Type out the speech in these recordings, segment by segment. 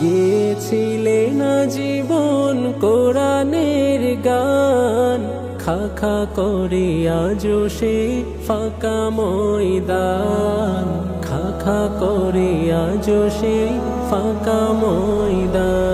গিয়েছিলে না জীবন কোরআনের গান খাখা করে আজো ফাঁকা ময়দান খাখা করে আজো ফাঁকা ময়দান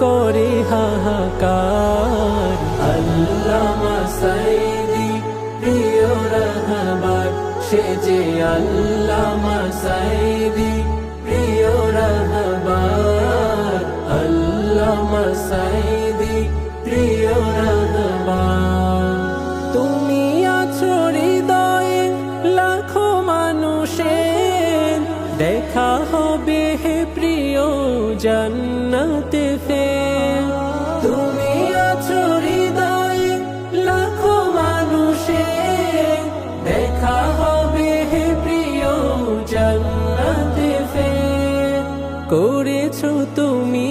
করে হাহাকার। আল্লামা সাইদি, প্রিয় রহবার, সে যে আল্লামা সাইদি, প্রিয় রহবার। আল্লামা সাইদি, প্রিয় রাহবার। জান্নাতে ফের। তুমি আছো হৃদয়ে লাখো মানুষের। দেখা হবে হে প্রিয় জান্নাতে ফের। করেছ তুমি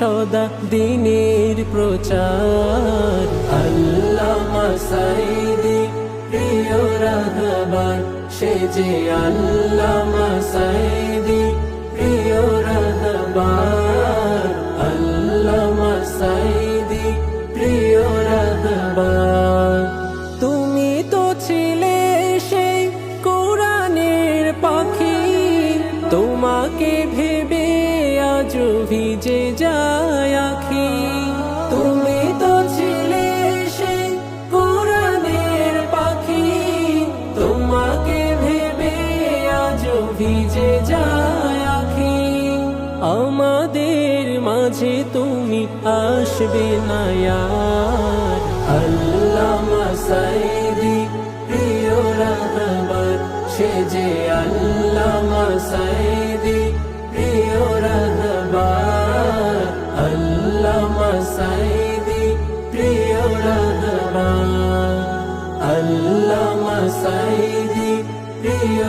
সদা দিনের প্রচার। আল্লামা সাইদি, প্রিয় রাহবার, সে যে আল্লামা রাহবার তুমি তো ছিলে সেই কোরআনের পাখি। তোমাকে ভেবে আজ ভিজে যায় আখি। তুমি তো ছিলে পাখি। তোমাকে ভেবে আজ ভিজে আমাদের মাঝে তুমি আসবে না আল্লামা সাইদি, প্রিয় রাহবার, সে যে আল্লামা সাইদি, প্রিয় রাহবার। আল্লামা সাইদি, প্রিয় রাহবার। আল্লামা সাইদি, প্রিয়